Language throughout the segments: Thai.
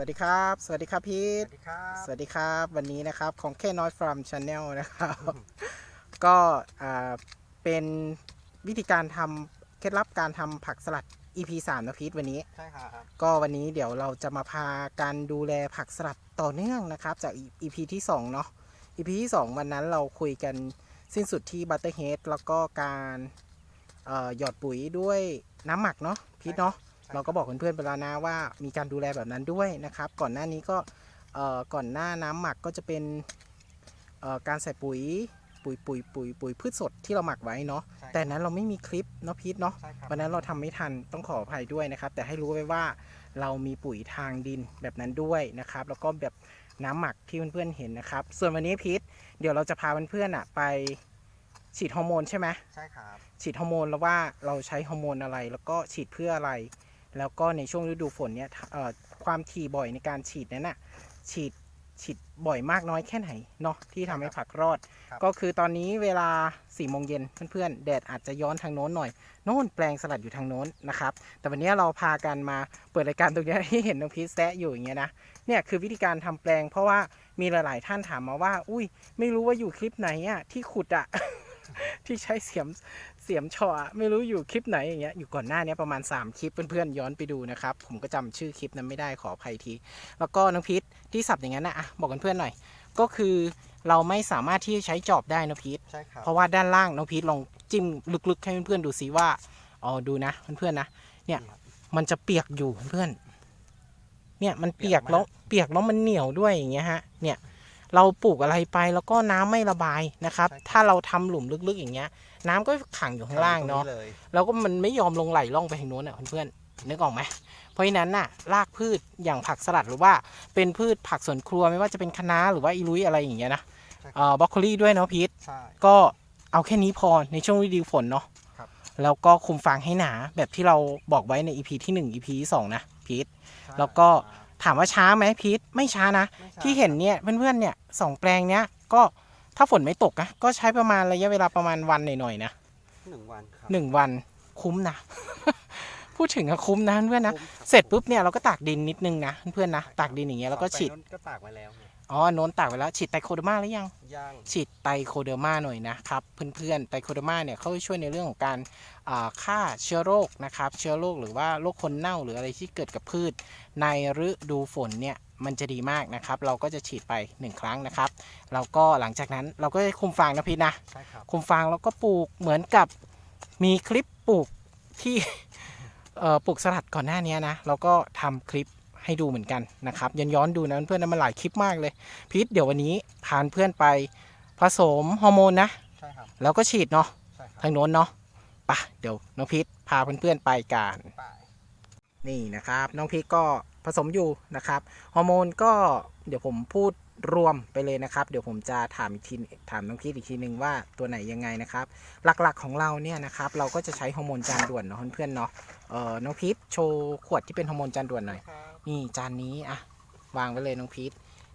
วัสดีครับ สวัสดีครับพีสทวัสดีครับ สวัสดีครับ วันนี้นะครับของแค่น้อยฟาร์มชาแนลนะครับ ก็อ่าเป็นวิธีการทำเคล็ดลับการทำผักสลัด EP 3นะพีทวันนี้ ใช่ครับ ก็วันนี้เดี๋ยวเราจะมาพาการดูแลผักสลัดต่อเนื่องนะครับ จาก EP ที่2เนาะ EP ที่ 2 วันนั้นเราคุยกันสิ้นสุดที่บัตเตอร์เฮดแล้วก็การเออหยอดปุ๋ยด้วยน้ำหมักเนาะพีทเนาะ เราก็บอกเพื่อนๆไปแล้วนะว่ามีการดูแลแบบนั้นด้วยนะครับ ก่อนหน้านี้ก็เอ่อก่อนหน้าน้ำหมักก็จะเป็นเอ่อการใส่ปุ๋ยปุ๋ยปุ๋ยปุ๋ยปุ๋ยพืชสดที่เราหมักไว้เนาะใช่แต่นั้นเราไม่มีคลิปเนาะพีทเนาะใช่ครับวันนั้นเราทำไม่ทันต้องขออภัยด้วยนะครับ แต่ให้รู้ไว้ว่าเรามีปุ๋ยทางดินแบบนั้นด้วยนะครับ แล้วก็แบบน้ำหมักที่เพื่อนๆเห็นนะครับ ส่วนวันนี้พีทเดี๋ยวเราจะพาเพื่อนๆอะไปฉีดฮอร์โมนใช่ไหมใช่ครับฉีดฮอร์โมนแล้วว่าเราใช้ฮอร์โมนอะไร แล้วก็ฉีดเพื่ออะไร แล้วก็ในช่วงฤดูฝนเนี่ยเอ่อความถี่บ่อยในการฉีดนั้นน่ะฉีดฉีดบ่อยมากน้อยแค่ไหนเนาะที่ทำให้ผักรอด ก็คือตอนนี้เวลา4ี่โมงเย็นเพื่อนๆ แดดอาจจะย้อนทางโน้นหน่อย โน่นแปลงสลัดอยู่ทางโน้นนะครับ แต่วันนี้เราพากันมาเปิดรายการตรงเนี้ยที่เห็นน้องพีชแซะอยู่อย่างเงี้ยนะเนี่ยคือวิธีการทำแปลง เพราะว่ามีหลายๆท่านถามมาว่า อุ้ยไม่รู้ว่าอยู่คลิปไหนอะที่ขุดอะที่ใช้เสียม เสียมเฉาะอะไม่รู้อยู่คลิปไหนอย่างเงี้ยอยู่ก่อนหน้านี้ประมาณ 3 คลิปเพื่อนๆย้อนไปดูนะครับ ผมก็จำชื่อคลิปนั้นไม่ได้ขออภัยที แล้วก็น้องพีทที่สับอย่างนั้นนะอะบอกกันเพื่อนหน่อย ก็คือเราไม่สามารถที่จะใช้จอบได้นะพีทใช่ครับเพราะว่าด้านล่างน้องพีทลองจิ้มลึกๆ ให้เพื่อนๆดูซิว่าอ๋อดูนะเพื่อนๆนะเนี่ยมันจะเปียกอยู่เพื่อนๆเนี่ยมันเปียกแล้วเปียกแล้วมันเหนียวด้วยอย่างเงี้ยฮะเนี่ยเราปลูกอะไรไปแล้วก็น้ำไม่ระบายนะครับ ถ้าเราทำหลุมลึกๆอย่างเงี้ย น้ำก็ขังอยู่ข้างล่างเนาะตเลยแล้วก็มันไม่ยอมลงไหลล่องไปทางโน้นอะเพื่อนๆนึกออกไหมเพราะฉะนั้นน่ะรากพืชอย่างผักสลัดหรือว่าเป็นพืชผักสวนครัวไม่ว่าจะเป็นคะน้าหรือว่าอีลุยอะไรอย่างเงี้ยนะเอ่อบรอกโคลีด้วยเนาะพีทใช่ก็เอาแค่นี้พอในช่วงฤดูฝนเนาะครับแล้วก็คุมฟางให้หนาแบบที่เราบอกไว้ใน EP ที่ 1 EP ที่2นะพีทใช่แล้วก็ถามว่าช้าไหมพีทไม่ช้านะไม่ช้าที่เห็นเนี่ยเพื่อนๆเนี่ยสองแปลงเนี้ยก็ ถ้าฝนไม่ตกนะก็ใช้ประมาณระยะเวลาประมาณวันหน่อยๆนะหนึ่งวันครับหนึ่งวันคุ้มนะ พูดถึงอะคุ้มนะเพื่อนๆนะคุ้มคบเสร็จปุ๊บเนี่ยเราก็ตากดินนิดนึงนะเพื่อนๆนะ ตากดินอย่างเงี้ยแล้วก็ฉีดต่อไปนู้นก็ตากไว้แล้วไง อ๋อโน้นตากไว้แล้วฉีดไตโคเดอร์มาหรือยัง ย่างฉีดไตโคเดอร์มาหน่อยนะครับเพื่อนๆไตโคเดอร์มาเนี่ยเขาจะช่วยในเรื่องของการอ่าฆ่าเชื้อโรคนะครับเชื้อโรคหรือว่าโรคคนเน่าหรืออะไรที่เกิดกับพืช ในฤดูฝนเนี่ยมันจะดีมากนะครับ เราก็จะฉีดไป 1 ครั้งนะครับแล้วก็หลังจากนั้นเราก็จะคุมฟางนะพี่นะใช่ครับคุมฟางแล้วก็ปลูกเหมือนกับมีคลิปปลูกที่เอ่อปลูกสลัดก่อนหน้านี้นะเราก็ทำคลิป ให้ดูเหมือนกันนะครับย้อนย้อนๆดูนะเพื่อนๆนะมันหลายคลิปมากเลยพีทเดี๋ยววันนี้พาเพื่อนไปผสมฮอร์โมนนะใช่ครับแล้วก็ฉีดเนาะใช่ครับทางโน้นเนาะไปะเดี๋ยวน้องพีทพาเพื่อนๆไปกันไปนี่นะครับ น้องพีทก็ผสมอยู่นะครับฮอร์โมนก็เดี๋ยวผมพูดรวมไปเลยนะครับ เดี๋ยวผมจะถามอีกทีถามน้องพีทอีกทีนึงว่าตัวไหนยังไงนะครับ หลักๆของเราเนี่ยนะครับเราก็จะใช้ฮอร์โมนจานด่วนเนาะเพื่อนๆเนาะเอ่อน้องพีทโชว์ขวดที่เป็นฮอร์โมนจานด่วนหน่อยครับ นี่จานนี้อะวางไว้เลยน้องพีท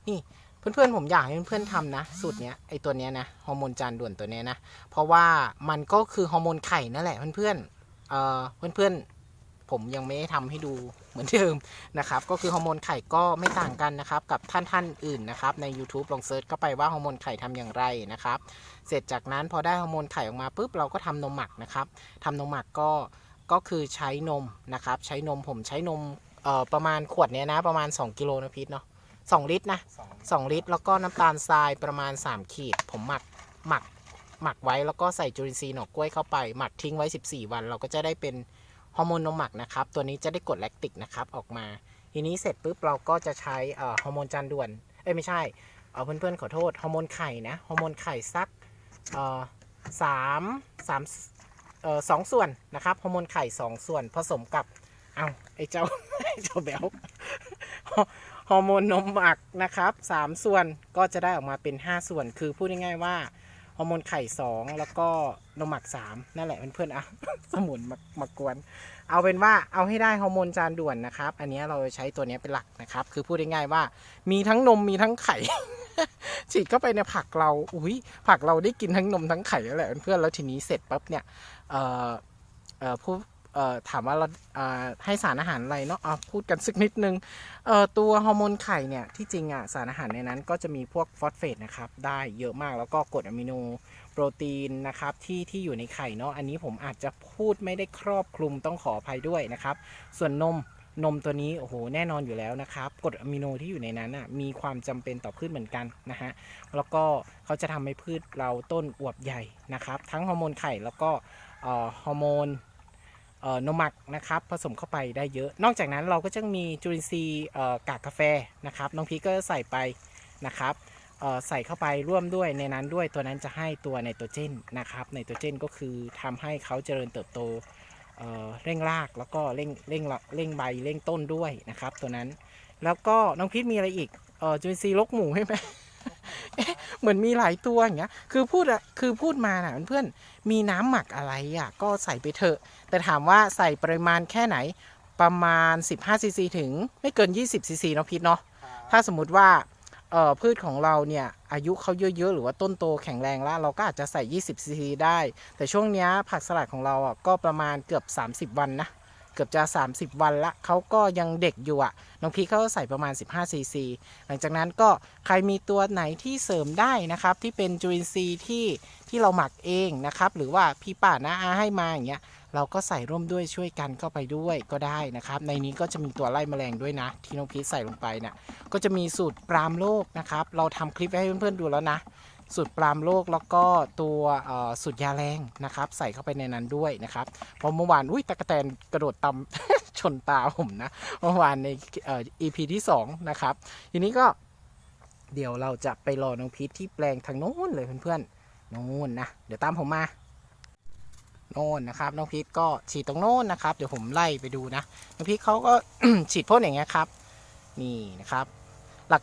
นี่เพื่อนๆผมอยากให้เพื่อนๆทำนะสูตรเนี้ยไอตัวเนี้ยนะฮอร์โมนจานด่วนตัวเนี้ยนะเพราะว่ามันก็คือฮอร์โมนไข่นั่นแหละเพื่อนๆเอ่อเพื่อนๆผมยังไม่ได้ทำให้ดูเหมือนเดิมนะครับก็คือฮอร์โมนไข่ก็ไม่ต่างกันนะครับกับท่านท่านๆอื่นนะครับใน YouTube ลองเซิร์ชเข้าไปว่าฮอร์โมนไข่ทำอย่างไรนะครับเสร็จจากนั้นพอได้ฮอร์โมนไข่ออกมาปุ๊บเราก็ทำนมหมักนะครับทำนมหมักก็ก็คือใช้นมนะครับใช้นมผมใช้นม เอ่อประมาณขวดเนี้ยนะประมาณ 2กิโลนะพีทเนาะ2ลิตรนะสอง2ลิตร แล้วก็น้ำตาลทรายประมาณ 3 ขีด ผมหมักหมักหมักไว้แล้วก็ใส่จุลินทรีย์หน่อกล้วยเข้าไป หมักทิ้งไว้ 14 วัน เราก็จะได้เป็นฮอร์โมนนมหมักนะครับ ตัวนี้จะได้กรดแลคติกนะครับออกมา ทีนี้เสร็จปุ๊บเราก็จะใช้เอ่อฮอร์โมนจานด่วน เอ้ยไม่ใช่เออเพื่อนๆขอโทษฮอร์โมนไข่นะฮอร์โมนไข่สักเอ่อสามสามเอ่อสองส่วนนะครับฮอร์โมนไข่สองส่วนผสมกับเอาไอ้เจ้าไอ้ เจ้าแบวฮอร์โมนนมหมักนะครับสามส่วนก็จะได้ออกมาเป็น5ส่วน คือพูดง่ายๆว่าฮอร์โมนไข่2แล้วก็นมหมัก3นั่นแหละเพื่อนๆอะสมุนมามากวน เอาเป็นว่าเอาให้ได้ฮอร์โมนจานด่วนนะครับ อันนี้เราใช้ตัวนี้เป็นหลักนะครับ คือพูดง่ายๆว่า มีทั้งนมมีทั้งไข่ฉีดเข้าไปในผักเรา อุ้ยผักเราได้กินทั้งนมทั้งไข่แล้วแหละเพื่อนๆแล้วทีนี้เสร็จปั๊บเนี่ยเอ่อเอ่อผู้ เอ่อถามว่าเราอ่าให้สารอาหารอะไรเนาะเอาพูดกันสักนิดนึงเอ่อตัวฮอร์โมนไข่เนี่ยที่จริงอะสารอาหารในนั้นก็จะมีพวกฟอสเฟตนะครับได้เยอะมากแล้วก็กรดอะมิโนโปรตีนนะครับที่ที่อยู่ในไข่เนาะอันนี้ผมอาจจะพูดไม่ได้ครอบคลุมต้องขออภัยด้วยนะครับ ส่วนนมนมตัวนี้โอ้โหแน่นอนอยู่แล้วนะครับกรดอะมิโนที่อยู่ในนั้นอะมีความจำเป็นต่อพืชเหมือนกันนะฮะแล้วก็เขาจะทำให้พืชเราต้นอวบใหญ่นะครับ ทั้งฮอร์โมนไข่แล้วก็ฮอร์โมน นมหมักนะครับผสมเข้าไปได้เยอะ นอกจากนั้นเราก็จะมีจุลินทรีย์กากกาแฟนะครับน้องพีก็ใส่ไปนะครับใส่เข้าไปร่วมด้วยในนั้นด้วยตัวนั้นจะให้ตัวไนโตรเจนนะครับไนโตรเจนก็คือทำให้เขาเจริญเติบโตเเร่งรากแล้วก็เร่งเร่งละเร่งใบเร่งต้นด้วยนะครับ ตัวนั้นแล้วก็น้องพิษมีอะไรอีกออจุลินทรีย์ลกหมูใช่ไหม เอ๊ะเหมือนมีหลายตัวอย่างเงี้ย คือพูดอะคือพูดมาน่ะเพื่อนๆมีน้ำหมักอะไรอะก็ใส่ไปเถอะ แต่ถามว่าใส่ปริมาณแค่ไหนประมาณ 15ซีซีถึงไม่เกิน 20ซีซีเนาะพิษเนาะถ้าสมมุติว่าเอ่อพืชของเราเนี่ยอายุเขาเยอะๆ หรือว่าต้นโตแข็งแรงแล้ว เราก็อาจจะใส่ 20ซีซีได้ แต่ช่วงเนี้ยผักสลัดของเราอะก็ประมาณเกือบ 30 วันนะ เกือบจะ 30 วันละเขาก็ยังเด็กอยู่อะน้องพีเขาก็ใส่ประมาณ 15 ซีซี หลังจากนั้นก็ใครมีตัวไหนที่เสริมได้นะครับ ที่เป็นจุลินทรีย์ที่ที่เราหมักเองนะครับ หรือว่าพี่ป่าน้าอาให้มาอย่างเงี้ยเราก็ใส่ร่วมด้วยช่วยกันเข้าไปด้วยก็ได้นะครับ ในนี้ก็จะมีตัวไล่แมลงด้วยนะ ที่น้องพีใส่ลงไปนะ่ะก็จะมีสูตรปรามโลกนะครับ เราทำคลิปไว้ให้เพื่อนๆดูแล้วนะ สูตรปรามโลกแล้วก็ตัวสูตรยาแรงนะครับ ใส่เข้าไปในนั้นด้วยนะครับเพราะเมื่อวานอุ้ยตะกะแตนกระโดดตำชนตาผมนะเมื่อวานในอ่อ EP ที่สองนะครับทีนี้ก็เดี๋ยวเราจะไปรอน้องพีชที่แปลงทางโน้นเลยเพื่อนๆโน้นนะเดี๋ยวตามผมมาโน่นนะครับน้องพีทก็ฉีดตรงโน่นนะครับ เดี๋ยวผมไล่ไปดูนะน้องพีทเขาก็ฉีดพ่นอย่างเงี้ยครับ นี่นะครับ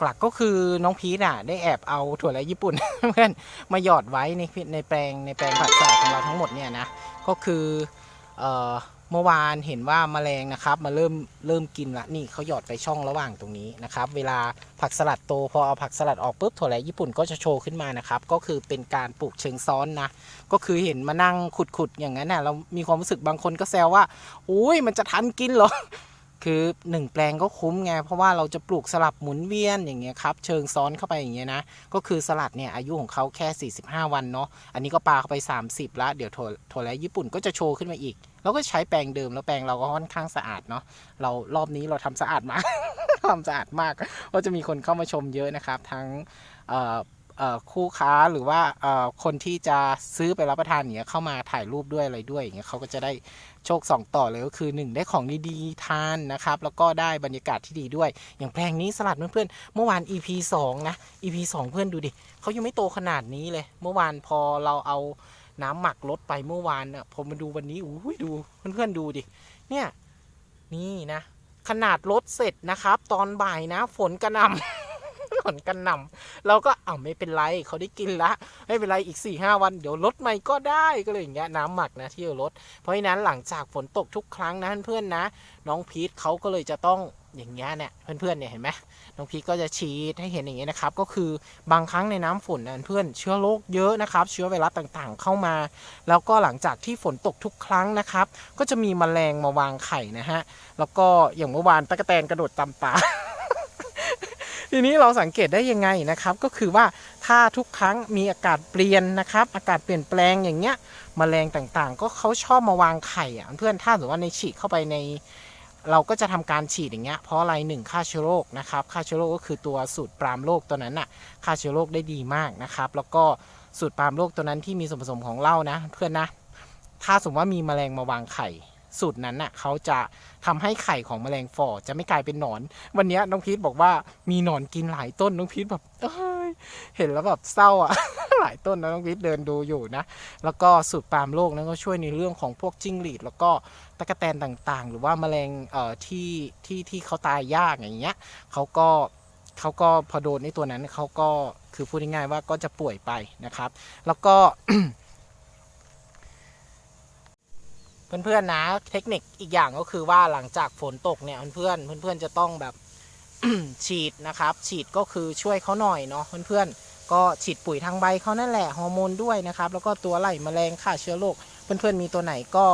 หลักๆ ก็คือน้องพีทอะได้แอบเอาถั่วแลญี่ปุ่นเพื่อนมาหยอดไว้ในในแปลงในแปลงผักสลัดของเราทั้งหมดเนี่ยนะก็คือเออเมื่อวานเห็นว่าแมลงนะครับมาเริ่มเริ่มกินละนี่เขาหยอดไปช่องระหว่างตรงนี้นะครับ เวลาผักสลัดโตพอเอาผักสลัดออกปุ๊บถั่วแลญี่ปุ่นก็จะโชว์ขึ้นมานะครับ ก็คือเป็นการปลูกเชิงซ้อนนะ ก็คือเห็นมานั่งขุดๆอย่างนั้นน่ะเรามีความรู้สึกบางคนก็แซวว่าอุ้ยมันจะทันกินเหรอ คือหนึ่งแปลงก็คุ้มไงเพราะว่าเราจะปลูกสลับหมุนเวียนอย่างเงี้ยครับเชิงซ้อนเข้าไปอย่างเงี้ยนะก็คือสลัดเนี่ยอายุของเขาแค่ 45 วันเนาะอันนี้ก็ปลาเข้าไป 30 ละเดี๋ยวถั่วถั่วและญี่ปุ่นก็จะโชว์ขึ้นมาอีกเราก็ใช้แปลงเดิมแล้วแปลงเราก็ค่อนข้างสะอาดเนาะเรารอบนี้เราทำสะอาดมากทำสะอาดมากก็จะมีคนเข้ามาชมเยอะนะครับ ทั้งเอ่อ คู่ค้าหรือว่าคนที่จะซื้อไปรับประทานอย่างเงี้ยเข้ามาถ่ายรูปด้วยอะไรด้วยอย่างเงี้ยเขาก็จะได้โชคสองต่อเลยก็คือ 1 ได้ของดีๆทานนะครับ แล้วก็ได้บรรยากาศที่ดีด้วย อย่างแปลงนี้สลัดเพื่อนๆเมื่อวาน EP 2 นะ EP 2 เพื่อนดูดิเขายังไม่โตขนาดนี้เลย เมื่อวานพอเราเอาน้ำหมักลดไปเมื่อวานน่ะพอมาดูวันนี้อุ้ยดูเพื่อนๆดูดิเนี่ยนี่นะ ขนาดลดเสร็จนะครับ ตอนบ่ายนะฝนกระหน่ำ ฝนกระหนำเราก็อ่าไม่เป็นไรเขาได้กินละ ไม่เป็นไรอีก4ี่ห้าวันเดี๋ยวลดใหม่ก็ได้ก็เลยอย่างเงี้ยน้ำหมักนะที่ลดเพราะฉะนั้นหลังจากฝนตกทุกครั้งนะเพื่อนๆนะ น้องพีทเขาก็เลยจะต้องอย่างเงี้ยเนี่ยเพื่อนๆเนี่ยเห็นไหมน้องพีทก็จะชี้ให้เห็นอย่างเงี้ยนะครับก็คือบางครั้งในน้ำฝนนะเพื่อนเชื้อโรคเยอะนะครับ เชื้อไวรัสต่างๆ เข้ามา แล้วก็หลังจากที่ฝนตกทุกครั้งนะครับ ก็จะมีแมลงมาวางไข่นะฮะแล้วก็อย่างเมื่อวานตะกแตนกระโดดตามปลา ทีนี้เราสังเกตได้ยังไงนะครับ ก็คือว่าถ้าทุกครั้งมีอากาศเปลี่ยนนะครับ อากาศเปลี่ยนแปลงอย่างเงี้ยแมลงต่างๆ ก็เขาชอบมาวางไข่อะเพื่อนถ้าสมมติว่าในฉีดเข้าไปใน เราก็จะทำการฉีดอย่างเงี้ยเพราะอะไรหนึ่งฆ่าเชื้อโรคนะครับฆ่าเชื้อโรคก็คือตัวสูตรปรามโรคตัวนั้นน่ะฆ่าเชื้อโรคได้ดีมากนะครับ แล้วก็สูตรปรามโรคตัวนั้นที่มีส่วนผสมของเหล้านะ เพื่อนนะถ้าสมมติว่ามีแมลงมาวางไข่ สูตรนั้นน่ะเขาจะทำให้ไข่ของแมลงฝ่อจะไม่กลายเป็นหนอน วันนี้น้องพีทบอกว่ามีหนอนกินหลายต้นน้องพีทแบบเอยเห็นแล้วแบบเศร้าอะ หลายต้นนะน้องพีทเดินดูอยู่นะ แล้วก็สูตรปามโรคนั้นก็ช่วยในเรื่องของพวกจิ้งหรีด แล้วก็ตะกแตนต่างๆ หรือว่าแมลงเอ่อที่ที่ที่เขาตายยากอย่างเงี้ยเขาก็เขาก็พอโดนในตัวนั้นเขาก็คือพูดง่ายๆว่าก็จะป่วยไปนะครับ แล้วก็ เพื่อนๆนะ เทคนิคอีกอย่างก็คือว่าหลังจากฝนตกเนี่ยเพื่อนๆเพื่อนๆจะต้องแบบฉีดนะครับ ฉีดก็คือช่วยเขาหน่อยเนาะเพื่อนๆก็ฉีดปุ๋ยทางใบเขานั่นแหละฮอร์โมนด้วยนะครับ แล้วก็ตัวไล่แมลงฆ่าเชื้อโรคเพื่อนๆมีตัวไหนก็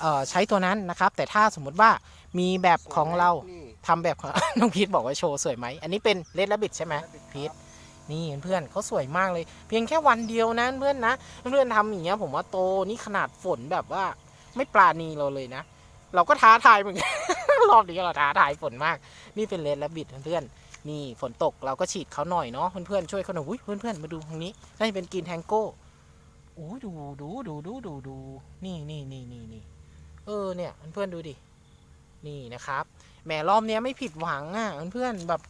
เอ่อใช้ตัวนั้นนะครับ แต่ถ้าสมมุติว่ามีแบบของเรานี่ทำแบบของน้องพีทบอกว่าโชว์สวยไหมอันนี้เป็นเลดและบิดใช่ไหมครับพีทนี่เพื่อนเขาสวยมากเลย เพียงแค่วันเดียวนะเพื่อนนะ เพื่อนทำอย่างเงี้ยผมว่าโตนี่ขนาดฝนแบบว่า ไม่ปราณีเราเลยนะ เราก็ท้าทายเหมือนกันรอบนี้เราท้าทายฝนมาก นี่เป็นเลดและบิดเพื่อนๆนี่ฝนตกเราก็ฉีดเขาหน่อยเนาะเพื่อนๆช่วยเขาหน่อยอุ้ยเพื่อนๆมาดูทางนี้น่เป็นกรีนแทงโก้โอ้ยดูดูดูดูดูดูนี่นี่นี่นี่นี่เออเนี่ยเพื่อนๆดูดินี่นะครับแหมรอบเนี้ยไม่ผิดหวังอะเพื่อนๆแบบ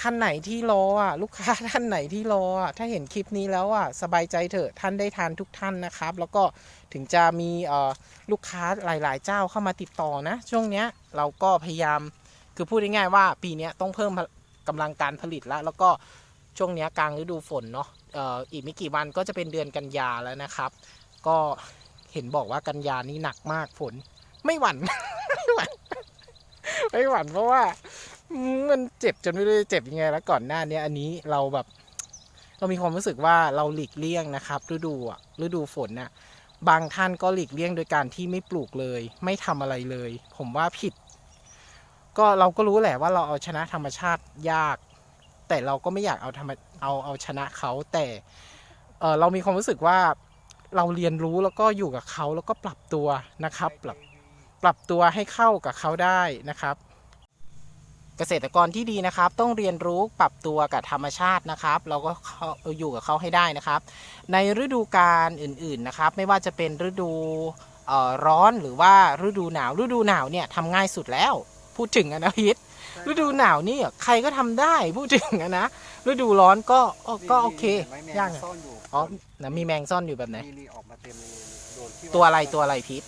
ท่านไหนที่รออะลูกค้าท่านไหนที่รออะถ้าเห็นคลิปนี้แล้วอะสบายใจเถอะท่านได้ทานทุกท่านนะครับ แล้วก็ถึงจะมีเอ่อลูกค้าหลาย ๆ เจ้าเข้ามาติดต่อนะ ช่วงเนี้ยเราก็พยายามคือพูดง่ายๆว่าปีนี้ต้องเพิ่มกำลังการผลิตแล้วแล้วก็ช่วงเนี้ยกลางฤดูฝนเนาะเอ่ออีกไม่กี่วันก็จะเป็นเดือนกันยาแล้วนะครับ ก็เห็นบอกว่ากันยานี่หนักมากฝนไม่หวั่นไม่หวั่นไม่หวั่นเพราะว่า มันเจ็บจนไม่รู้จะเจ็บยังไงแล้วก่อนหน้านี้อันนี้เราแบบ เรามีความรู้สึกว่าเราหลีกเลี่ยงนะครับ ฤดูอะฤดูฝนน่ะ บางท่านก็หลีกเลี่ยงโดยการที่ไม่ปลูกเลย ไม่ทำอะไรเลย ผมว่าผิด ก็เราก็รู้แหละว่าเราเอาชนะธรรมชาติยาก แต่เราก็ไม่อยากเอาธรรมเอาเอาชนะเขาแต่เออเรามีความรู้สึกว่าเราเรียนรู้แล้วก็อยู่กับเขาแล้วก็ปรับตัวนะครับ ปรับปรับตัวให้เข้ากับเขาได้นะครับ เกษตรกรที่ดีนะครับ ต้องเรียนรู้ปรับตัวกับธรรมชาตินะครับ เราก็เข้าอยู่กับเขาให้ได้นะครับ ในฤดูกาลอื่นๆนะครับ ไม่ว่าจะเป็นฤดูเอ่อร้อนหรือว่าฤดูหนาว ฤดูหนาวเนี่ยทำง่ายสุดแล้ว พูดถึงอะนะพิษฤดูหนาวนี่ใครก็ทำได้พูดถึงอะนะฤดูร้อนก็ก็ก็โอเคห็นไหมแมงย่างอะซ่อนอยู่อ๋อนะมีแมงซ่อนอยู่แบบไหนนี่นี่ออกมาเต็มเลยโดนที่ตัวอะไรตัวอะไรพิษ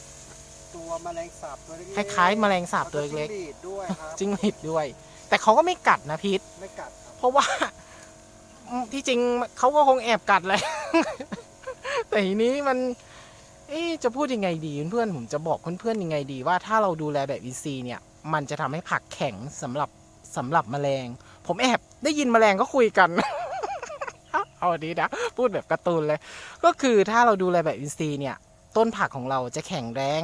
ตัวแมลงสาบตัวเล็กคล้ายๆ แมลงสาบตัวเล็กแวจิ้งหรีดด้วยครับๆจิ้งหรีดด้วย แต่เขาก็ไม่กัดนะพิษไม่กัดครับเพราะว่าอืมที่จริงเขาก็คงแอบกัดเลยแต่ทีนี้มัน เอ๊ะจะพูดยังไงดีเพื่อนๆผมจะบอกเพื่อนๆยังไงดีว่าถ้าเราดูแลแบบอินทรีย์เนี่ย มันจะทำให้ผักแข็งสำหรับสำหรับแมลง ผมแอบได้ยินแมลงก็คุยกันเอาดีนะพูดแบบการ์ตูนเลย ก็คือถ้าเราดูแลแบบอินทรีย์เนี่ย ต้นผักของเราจะแข็งแรง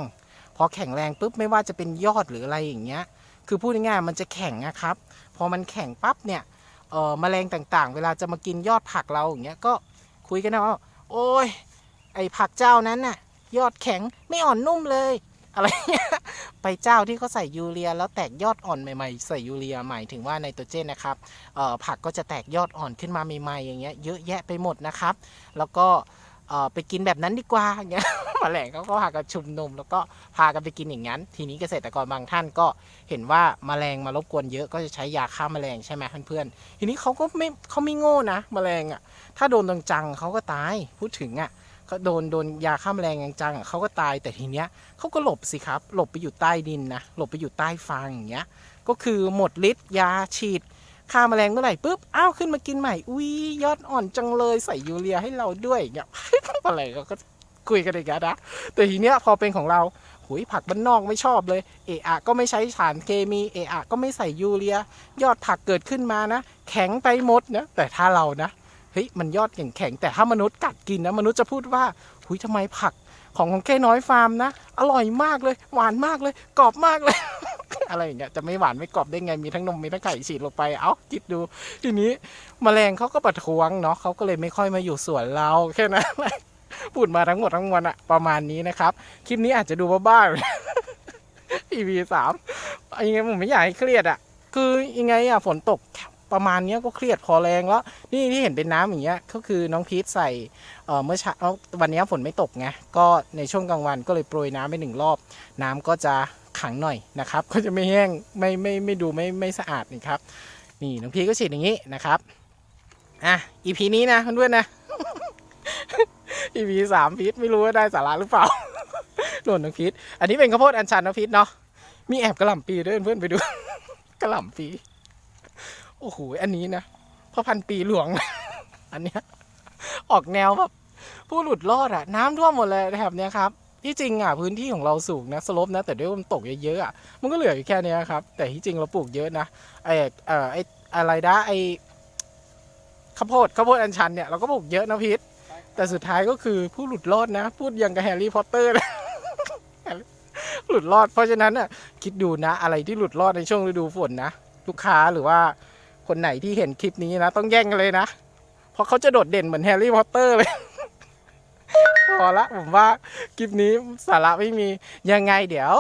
พอแข็งแรงปุ๊บไม่ว่าจะเป็นยอดหรืออะไรอย่างเงี้ย คือพูดง่ายๆมันจะแข็งนะครับ พอมันแข็งปั๊บเนี่ยเอ่อแมลงต่างๆ เวลาจะมากินยอดผักเราอย่างเงี้ยก็คุยกันนะว่าโอ้ยไอผักเจ้านั้นน่ะ ยอดแข็งไม่อ่อนนุ่มเลย อะไรเงี้ยไปเจ้าที่เขาใส่ยูเรีย แล้วแตกยอดอ่อนใหม่ๆ ใส่ยูเรียหมายถึงว่าไนโตรเจนนะครับเอ่อผักก็จะแตกยอดอ่อนขึ้นมาใหม่ๆอย่างเงี้ยเยอะแยะไปหมดนะครับ แล้วก็ ไปกินแบบนั้นดีกว่าอย่างเงี้ยแมลงเขาก็พากันชุมนุม แล้วก็พากันไปกินอย่างนั้น ทีนี้เกษตรกรบางท่านก็เห็นว่าแมลงมารบกวนเยอะก็จะใช้ยาฆ่าแมลงใช่ไหมเพื่อนๆทีนี้เขาก็ไม่เขาไม่โง่นะแมลงอะถ้าโดนจังๆเขาก็ตายพูดถึงอะเขาโดนโดนยาฆ่าแมลงจังๆอะเขาก็ตายแต่ทีเนี้ยเขาก็หลบสิครับ หลบไปอยู่ใต้ดินนะหลบไปอยู่ใต้ฟางอย่างเงี้ยก็คือหมดฤทธิ์ยาฉีด ฆ่าแมลงเมื่อไหร่ปุ๊บอ้าวขึ้นมากินใหม่ อุ้ยยอดอ่อนจังเลยใส่ยูเรียให้เราด้วยเงี้ยอะไรเขาก็คุยกันอีกแล้นะแต่ทีเนี้ยพอเป็นของเราหุยผักบ้านนอกไม่ชอบเลย เอะอะก็ไม่ใช้สารเคมีเอะอะก็ไม่ใส่ยูเรีย ยอดผักเกิดขึ้นมานะ แข็งไปหมดนะแต่ถ้าเรานะเฮ้ยมันยอดแข็งแข็งแต่ถ้ามนุษย์กัดกินนะมนุษย์จะพูดว่าหุยทำไมผักของของแค่น้อยฟาร์มนะ อร่อยมากเลย หวานมากเลย กรอบมากเลย อะไรอย่างเงี้ยจะไม่หวานไม่กรอบได้ไงมีทั้งนมมีทั้งไข่ฉีดลงไปเอ้าคิดดู ทีนี้แมลงเขาก็ประท้วงเนาะเขาก็เลยไม่ค่อยมาอยู่สวนเราแค่นั้นแหละพูดมาทั้งหมดทั้งมวลอะประมาณนี้นะครับ คลิปนี้อาจจะดูบ้าๆ EP สามยังไงผมไม่อยากให้เครียดอะคือยังไงอะฝนตกประมาณเนี้ยก็เครียดพอแรงแล้ว นี่ที่เห็นเป็นน้ำอย่างเงี้ยก็คือน้องพีทใส่เอ่อเมื่อเช้าวันนี้ฝนไม่ตกไงก็ในช่วงกลางวันก็เลยโปรยน้ำไปหนึ่งรอบ น้ำก็จะ ขังหน่อยนะครับ ก็จะไม่แห้งไม่ไม่ไม่ดูไม่ไม่สะอาดนี่ครับนี่น้องพีก็ฉีดอย่างนี้นะครับอะ EP นี้นะเพื่อนๆนะ EP สามพีทไม่รู้ว่าได้สาระหรือเปล่าโดนน้องพีทอันนี้เป็นข้าวโพดอัญชันน้องพีทเนาะมีแอบกระหล่ำปีด้วยเพื่อนๆไปดูกระหล่ำปีโอ้โหอันนี้นะพ่อพันปีหลวง อันเนี้ยออกแนวแบบผู้หลุดรอดอะน้ำท่วมหมดเลยแถบเนี้ยครับ ที่จริงอะพื้นที่ของเราสูงนะสลบนะ แต่ด้วยมันตกเยอะๆอะมันก็เหลืออยู่แค่นี้ครับ แต่ที่จริงเราปลูกเยอะนะไอเอ่อไออะไรนะไอข้าวโพดข้าวโพดอัญชันเนี่ยเราก็ปลูกเยอะนะพีทแต่สุดท้ายก็คือผู้หลุดรอดนะ พูดอยังกับแฮร์รี่พอตเตอร์นะหลุดรอด เพราะฉะนั้นน่ะคิดดูนะ อะไรที่หลุดรอดในช่วงฤดูฝนนะลูกค้าหรือว่าคนไหนที่เห็นคลิปนี้นะ ต้องแย่งกันเลยนะ เพราะเขาจะโดดเด่นเหมือนแฮร์รี่พอตเตอร์เลย พอละผมว่าคลิปนี้สาระไม่มียังไงเดี๋ยว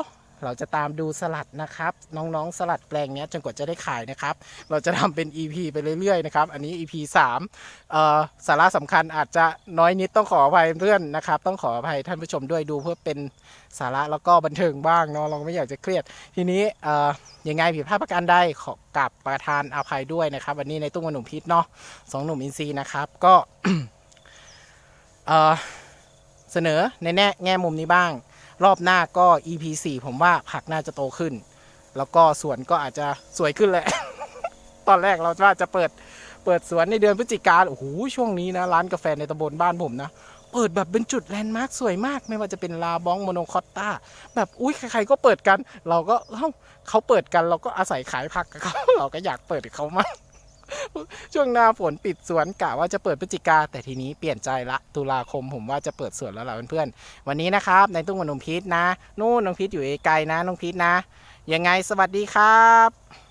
เราจะตามดูสลัดนะครับ น้องๆสลัดแปลงเนี้ยจนกว่าจะได้ขายนะครับ เราจะทำเป็น EP ไปเรื่อยๆนะครับ อันนี้ EP 3เอ่อสาระสำคัญอาจจะน้อยนิดต้องขออภัยเพื่อนนะครับ ต้องขออภัยท่านผู้ชมด้วยดูเพื่อเป็นสาระแล้วก็บันเทิงบ้างเนาะเราไม่อยากจะเครียด ทีนี้เอ่อยังไงผิดพลาดประการใดขอกราบประทานอภัยด้วยนะครับ วันนี้ในตุ้งหนุ่มพิษเนาะสองหนุ่มอินซีนะครับก็เอ่อ เสนอในแง่แง่มุมนี้บ้าง รอบหน้าก็ EP 4ผมว่าผักน่าจะโตขึ้น แล้วก็สวนก็อาจจะสวยขึ้นแหละ ตอนแรกเราว่าจะเปิดเปิดสวนในเดือนพฤศจิกาโอ้โหช่วงนี้นะ ร้านกาแฟในตำบลบ้านผมนะเปิดแบบเป็นจุดแลนด์มาร์คสวยมาก ไม่ว่าจะเป็นลาบองโมโนคอตตาแบบอุ้ยใครๆก็เปิดกัน เราก็เอ้าเขาเปิดกันเราก็อาศัยขายผักกับเขาเราก็อยากเปิดกับเขามาก ช่วงหน้าฝนปิดสวนกะว่าจะเปิดพฤศจิกาแต่ทีนี้เปลี่ยนใจละตุลาคมผมว่าจะเปิดสวนแล้วล่ะเพื่อนๆวันนี้นะครับ ในตุ้งกับนมพีชนะ นู่นน้องพีชอยู่ไกลนะน้องพีชนะ ยังไงสวัสดีครับ